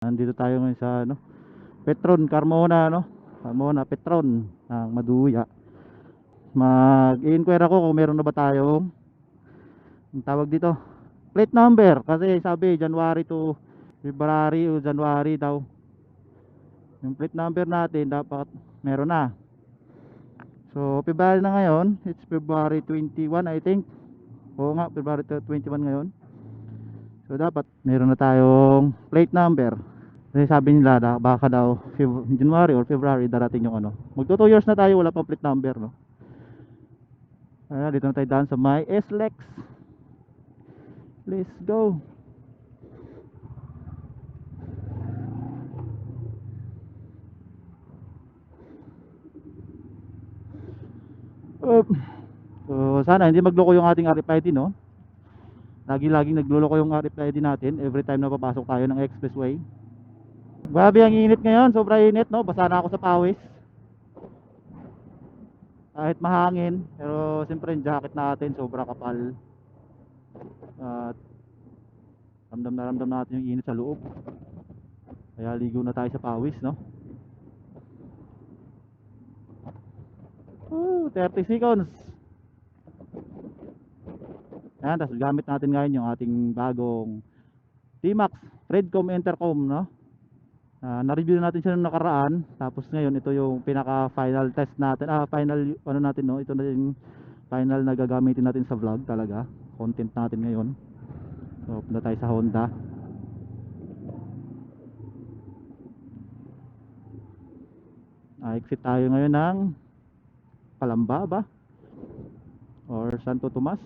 Nandito tayo ngayon sa ano, Petron, Carmona, no? Carmona, Petron, ng Maduya. Mag-inquire ako kung meron na ba tayong ang tawag dito, plate number. Kasi sabi, January to February o January daw. Yung plate number natin, dapat meron na. So, February na ngayon. It's February 21, I think. Oo nga, February 21 ngayon. So dapat meron na tayong plate number. Kasi sabi nila da, baka daw January or February darating yung ano. Magto 2 years na tayo wala pang plate number no. Ayan, dito na tayo daan sa my SLEX. Let's go. Up. So sana hindi magloko yung ating RFID no. Lagi-laging nagluloko yung RFID natin every time na papasok tayo ng expressway. Grabe ang init ngayon, sobra init no, basa na ako sa pawis. Kahit mahangin, pero siyempre yung jacket natin sobra kapal. At ramdam na ramdam natin yung init sa loob. Kaya ligo na tayo sa pawis, no? Ooh, 30 seconds. Ayan, tapos gamit natin ngayon yung ating bagong T-Max Redcom Intercom, no? Ah, na-review na natin siya nung nakaraan. Tapos ngayon, ito yung pinaka-final test natin. Ah, final, ano natin, no? Ito na yung final na gagamitin natin sa vlog talaga. Content natin ngayon. So, punta tayo sa Honda. Ah, exit tayo ngayon ng Palamba ba? Or Santo Tomas?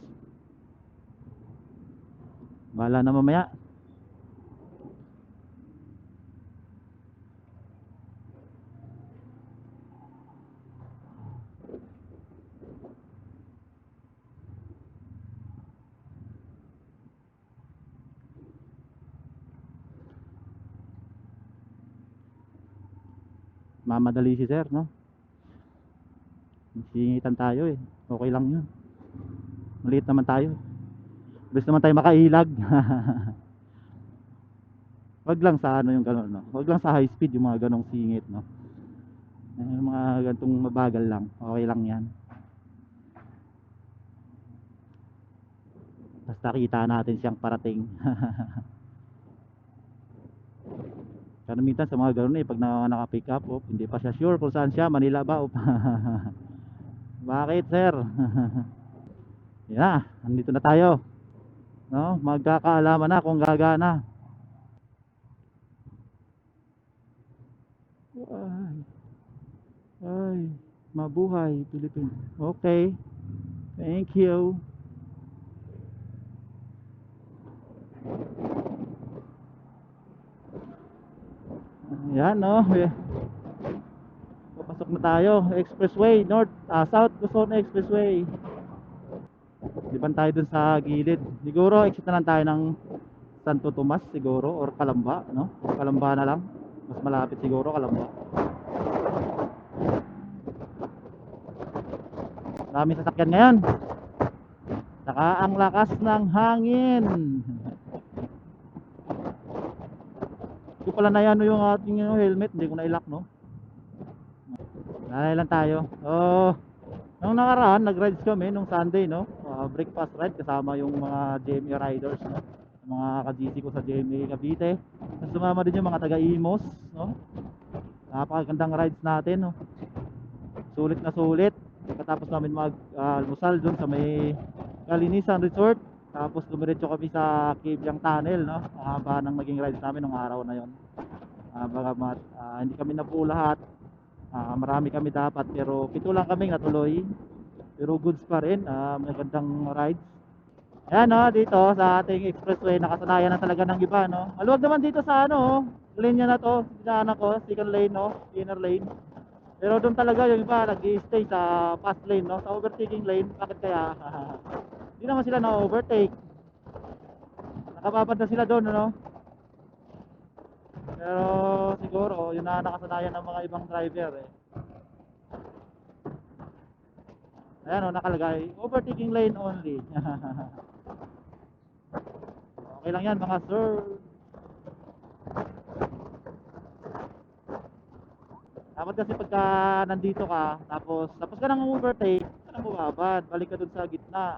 Bahala na mamaya. Mamadali si sir, no? Singitan tayo eh. Okay lang yun. Maliit naman tayo. Gusto naman tayo makailag. Wag lang sa ano yung gano'n, no? Wag lang sa high speed yung mga ganong singit, no? Yung mga ganitong mabagal lang. Okay lang yan. Basta kita natin siyang parating. Kaya minsan sa mga ganun eh, pag na, naka-pick up, oh, hindi pa siya sure kung saan siya, Manila ba? Oh. Bakit sir? Yan na, andito na tayo. No, magkakaalaman na kung gagana. Ay, ay, mabuhay Pilipinas. Okay, thank you. Yan no. Papasok na tayo. Expressway, North, ah, South Luzon Expressway. Liban tayo dun sa gilid. Siguro exit na lang tayo ng Santo Tomas siguro or Kalamba, no? Kalamba na lang. Mas malapit siguro Kalamba. Daming sasakyan ngayon. Saka ang lakas ng hangin. Hindi ko pala na yan yung ating ano, helmet, hindi ko na ilak, no? Nanay lang tayo. Oh, nung nakaraan, nag-rides kami nung Sunday, no? Uh, breakfast ride kasama yung mga JMA riders, no? Mga ka-GC ko sa JMA Cavite. Tapos sumama din yung mga taga-Imos, no? Napakagandang rides natin, no? Sulit na sulit. Pagkatapos namin mag-almusal doon sa may Kalinisan Resort. Tapos dumiretso kami sa Kibyang Tunnel, no? Mahaba ng naging rides namin nung araw na yon. Ah, bagamat ah, hindi kami nabuo lahat. Ah, marami kami dapat pero pito lang kaming natuloy. Pero goods pa rin, ah, magandang rides. Ayan no, dito sa ating expressway, nakasanayan na talaga ng iba, no? Maluwag naman dito sa ano, linya na to, dinaanan ko, second lane, no? Inner lane. Pero doon talaga yung iba nag-stay sa fast lane, no? Sa overtaking lane, bakit kaya? Hindi naman sila na-overtake. Nakababad na sila doon, ano? Pero siguro, yun na nakasanayan ng mga ibang driver, eh. Ayan o, nakalagay, overtaking lane only. okay lang yan mga sir. Dapat kasi pagka nandito ka, tapos tapos ka nang overtake, ka nang bumabad, balik ka dun sa gitna.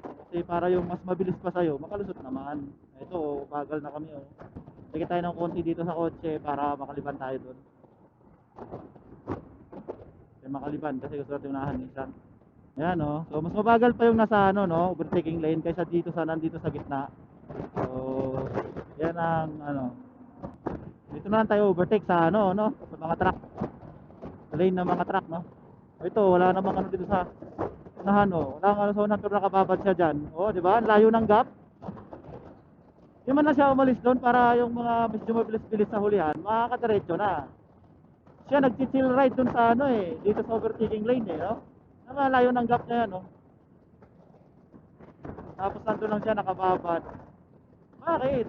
Kasi para yung mas mabilis pa sa'yo, makalusot naman. Ito, bagal na kami oh. Sige tayo ng konti dito sa kotse para makaliban tayo dun. Kasi makaliban kasi gusto natin unahan minsan. Ayan oh. So mas mabagal pa yung nasa ano no, overtaking lane kaysa dito sa nandito sa gitna. So yan ang ano. Dito na lang tayo overtake sa ano no, sa mga truck. Sa lane ng mga truck no. Ito wala namang ano dito sa unahan oh. Wala ano sa unahan pero nakababad siya diyan. Oh, di ba? Layo ng gap. Di man na siya umalis doon para yung mga medyo mabilis-bilis sa hulihan, makakadiretso na. Siya nag-chill ride doon sa ano eh, dito sa overtaking lane eh, no? Nakalayo ng gap niya yan, no? Tapos nandun lang siya nakababad. Bakit?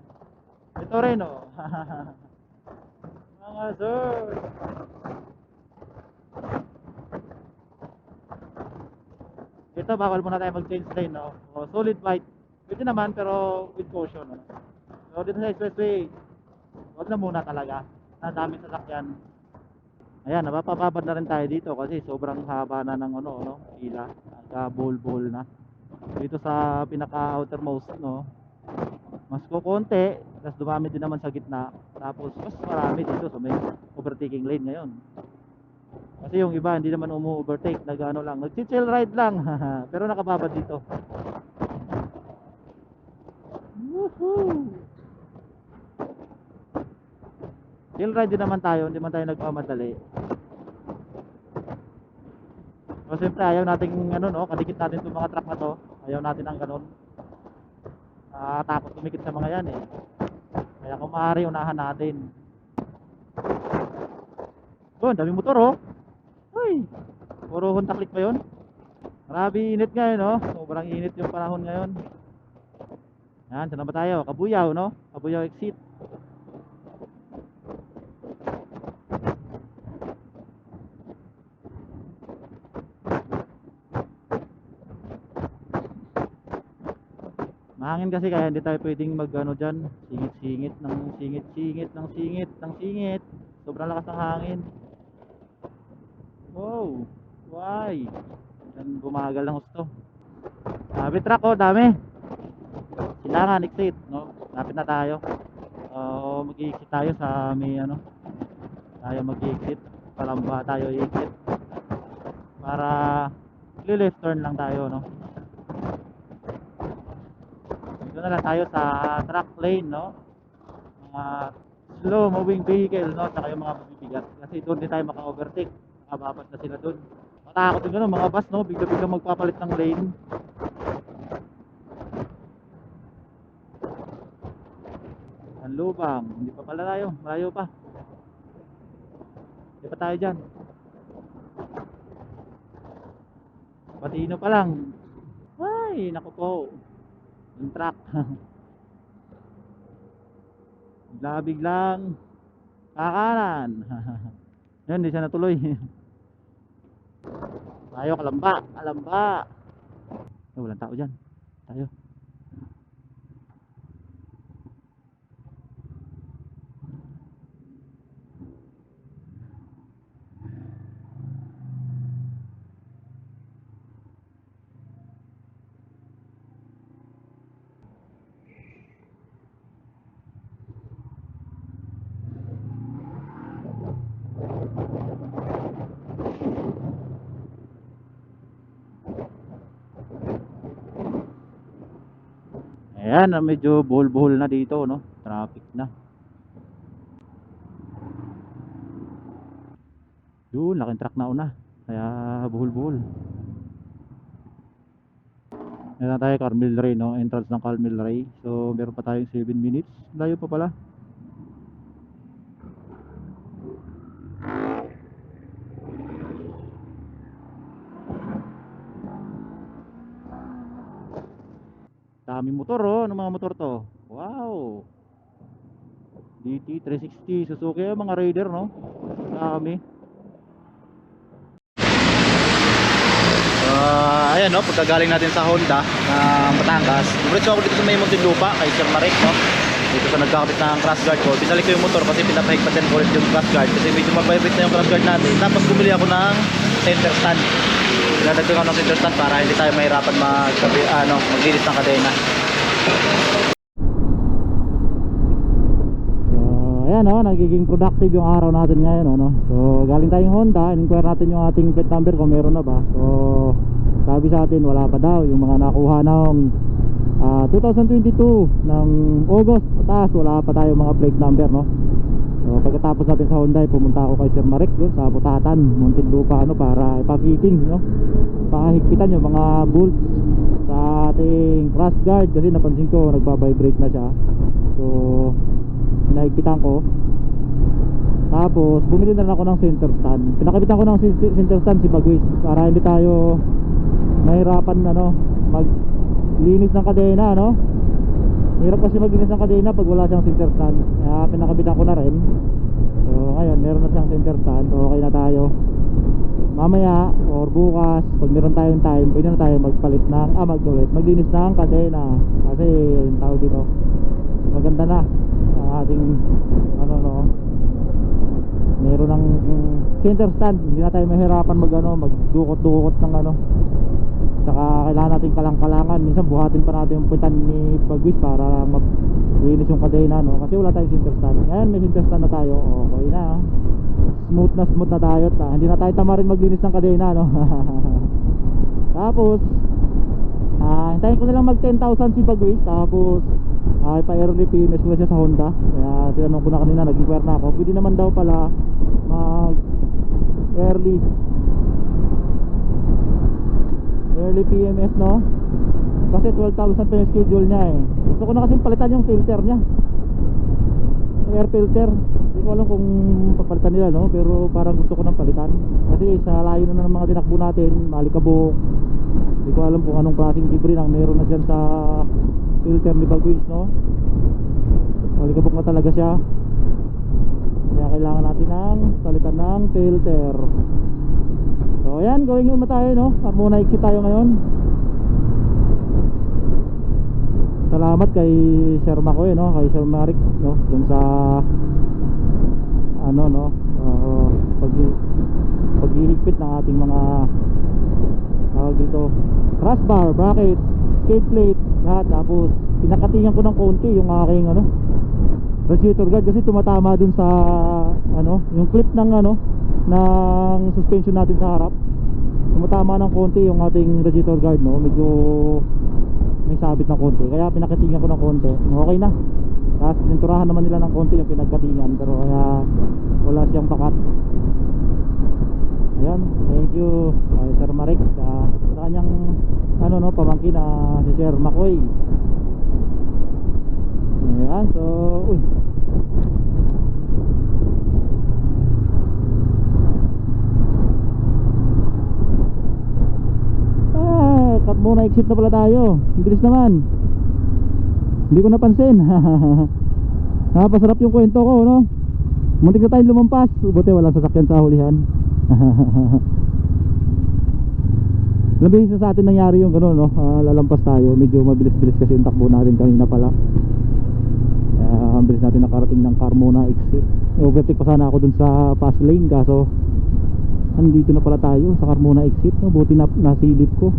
Ito rin, oh. Mga sir. Ito, bawal muna tayo mag-change lane, no? O, solid white. Pwede naman, pero with caution, no? So, dito sa expressway, huwag na muna talaga. Nadami sasakyan. Ayan, napapababad na rin tayo dito kasi sobrang haba na ng ano, no, pila. Nagka-bol-bol na. Dito sa pinaka-outermost, no, mas kukonti, tapos dumami din naman sa gitna. Tapos mas marami dito sa may overtaking lane ngayon. Kasi yung iba hindi naman umu-overtake, nag-ano lang, nag-chill ride lang. Pero nakababad dito. Ride din naman tayo, hindi man tayo nagmamadali. So siyempre ayaw nating ano no, kadikit natin itong mga truck na to. Ayaw natin ang ganun. Ah, takot tumikit sa mga yan eh. Kaya kung maaari unahan natin. Doon, dami motor oh. Uy, puro huntaklik pa yun. Grabe init ngayon no. Sobrang init yung panahon ngayon. Yan, saan na ba tayo? Kabuyaw no? Kabuyaw exit. Mahangin kasi kaya hindi tayo pwedeng mag ano dyan, singit-singit ng singit-singit ng singit ng singit. Sobrang lakas ng hangin. Wow, why? Yan bumagal ng gusto. Dami truck oh, dami. Kailangan exit, no? Lapit na tayo. Oo, mag-exit tayo sa may ano. Tayo mag-exit. Palamba tayo i-exit. Para left turn lang tayo, no? Dito na lang tayo sa truck lane, no? Mga slow moving vehicle, no? Saka yung mga mabibigat. Kasi doon din tayo maka-overtake. Nakababat na sila doon. Matakot din ganun, mga bus, no? Bigla-bigla magpapalit ng lane. Ang lubang. Hindi pa pala tayo. Malayo pa. Hindi pa tayo dyan. Patino pa lang. Ay, naku po. Yung truck. Bigla-biglang kakanan. Yan, hindi siya natuloy. tayo, kalamba. Kalamba. Oh, walang tao dyan. Tayo. Ayan, ah, medyo buhol-buhol na dito, no? Traffic na. Yun, laking truck na una. Kaya buhol-buhol. Na tayo, Carmel Ray, no? Entrance ng Carmel Ray. So, meron pa tayong 7 minutes. Layo pa pala. Daming motor oh. Ano mga motor to? Wow. DT 360 Suzuki oh, mga Raider no. Dami. Ah, ayan no, pagkagaling natin sa Honda na Batangas. Diretso ako dito sa may Muntinlupa kay Sir Marek no. dito sa nagkakabit ng crash guard ko. Binalik ko yung motor kasi pinapahigpat din ulit yung crash guard kasi medyo mag-vibrate na yung crash guard natin. Tapos bumili ako ng center stand. Pinadagdagan ako ng center stand para hindi tayo mahirapan mag ano, maglinis ng kadena. So, ayan o, nagiging productive yung araw natin ngayon ano. So, galing tayong Honda, inquire natin yung ating plate number kung meron na ba. So, sabi sa atin wala pa daw yung mga nakuha ng ah, 2022 ng August pataas wala pa tayo mga plate number no. So, pagkatapos natin sa Honda, pumunta ako kay Sir Marek doon sa Butatan, Muntinlupa ano para ipa-fitting no. Pahigpitan yung mga bolts sa ating crash guard kasi napansin ko nagba-vibrate na siya. So, pinahigpitan ko tapos bumili na ako ng center stand pinakabitan ko ng center stand si Bagwis para hindi tayo mahirapan ano maglinis ng kadena no hirap kasi maglinis ng kadena pag wala siyang center stand. Kaya pinakabitan ko na rin. So ngayon meron na siyang center stand. Okay na tayo. Mamaya or bukas pag meron tayong time pwede na tayo magpalit ng ah magpalit. Maglinis ng kadena. Kasi yung tawag dito maganda na ang ating ano no? Meron ng mm, center stand. Hindi na tayo mahirapan mag ano magdukot-dukot ng ano saka kailangan natin kalang-kalangan minsan buhatin pa natin yung puwitan ni Bagwis para maglinis yung kadena no? Kasi wala tayong center stand. Ngayon may center stand na tayo. Okay na. Smooth na smooth na tayo. Ta. hindi na tayo tamarin maglinis ng kadena no? Tapos Ah, hintayin ko na lang mag 10,000 si Bagwis. Tapos ah, pa-early PMS ko siya sa Honda. Kaya tinanong ko na kanina, nag-inquire na ako. Pwede naman daw pala mag early early PMS no? Kasi 12,000 pa yung schedule niya eh. Gusto ko na kasi palitan yung filter niya. Air filter. Hindi ko alam kung papalitan nila no, pero parang gusto ko nang palitan. Kasi sa layo na ng mga tinakbo natin, malikabok, hindi ko alam kung anong klaseng libre ang meron na dyan sa filter ni Bagwis no malikabok na talaga siya kaya kailangan natin ng palitan ng filter so ayan going naman tayo no? Muna exit tayo ngayon. Salamat kay Sir Makoy no? Kay Sir Marik no? Dun sa ano no? Uh, pag paghihigpit ng ating mga tawag dito crossbar, bracket, skate plate lahat. Tapos pinakatingan ko ng konti yung aking ano radiator guard kasi tumatama dun sa ano yung clip ng ano ng suspension natin sa harap. Tumatama ng konti yung ating radiator guard no? Medyo may sabit na konti. Kaya pinakatingan ko ng konti. Okay na. Tapos pininturahan naman nila ng konti yung pinagkatingan pero kaya wala siyang pakat Ayun, thank you kay Sir Marek sa, kanyang ano no, pamangkin na si Sir Makoy. Ayan, so, uy. Ah, cut muna exit na pala tayo. Bilis naman. Hindi ko napansin. Napasarap yung kwento ko, no? Muntik na tayong lumampas. Buti walang sasakyan sa hulihan. Ilang sa atin nangyari yung gano'n, no? Ah, lalampas tayo. Medyo mabilis-bilis kasi yung takbo natin kanina pala. Kaya ang bilis natin nakarating ng Carmona exit. I-overtake pa sana ako dun sa fast lane kaso andito na pala tayo sa Carmona exit. No? Buti na nasilip ko.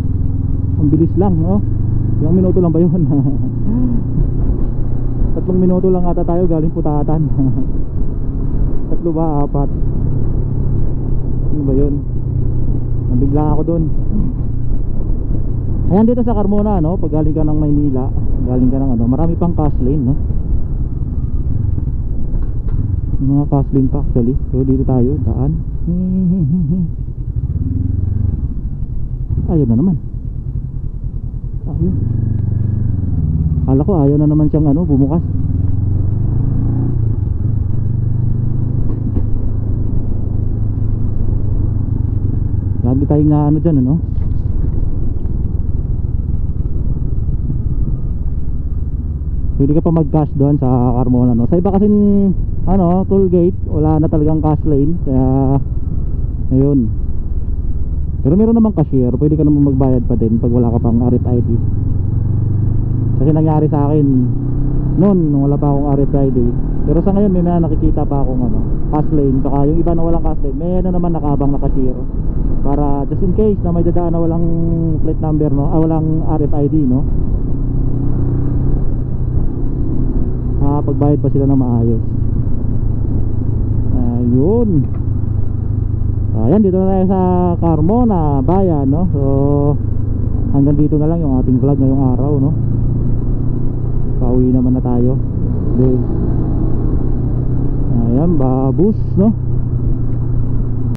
Ang bilis lang, no? Ilang minuto lang ba yun? Tatlong minuto lang ata tayo galing putatan. Tatlo ba? Apat. Ano ba yun? Nabigla ako dun. Ayan dito sa Carmona, no? Pag galing ka ng Maynila, galing ka ng ano, marami pang fast lane, no? Mga fast lane pa actually. So dito tayo, daan. Ayaw na naman. Ayaw. Kala ko ayaw na naman siyang ano, bumukas. Lagi tayong na ano dyan ano Pwede ka pa mag cash doon sa Carmona no Sa iba kasing ano, toll gate Wala na talagang cash lane Kaya Ayun. Pero meron namang cashier Pwede ka naman magbayad pa din Pag wala ka pang RFID Kasi nangyari sa akin noon wala pa akong RFID pero sa ngayon may mga nakikita pa akong ano pass lane saka yung iba na walang pass lane may ano naman nakabang nakashare para just in case na may dadaan na walang plate number no ah walang RFID no. Ah pagbayad pa sila ng maayos ayun. Ayan dito na tayo sa Carmona bayan no? So hanggang dito na lang yung ating vlog ngayong araw no? Pauwi naman na tayo. Then ayan babus no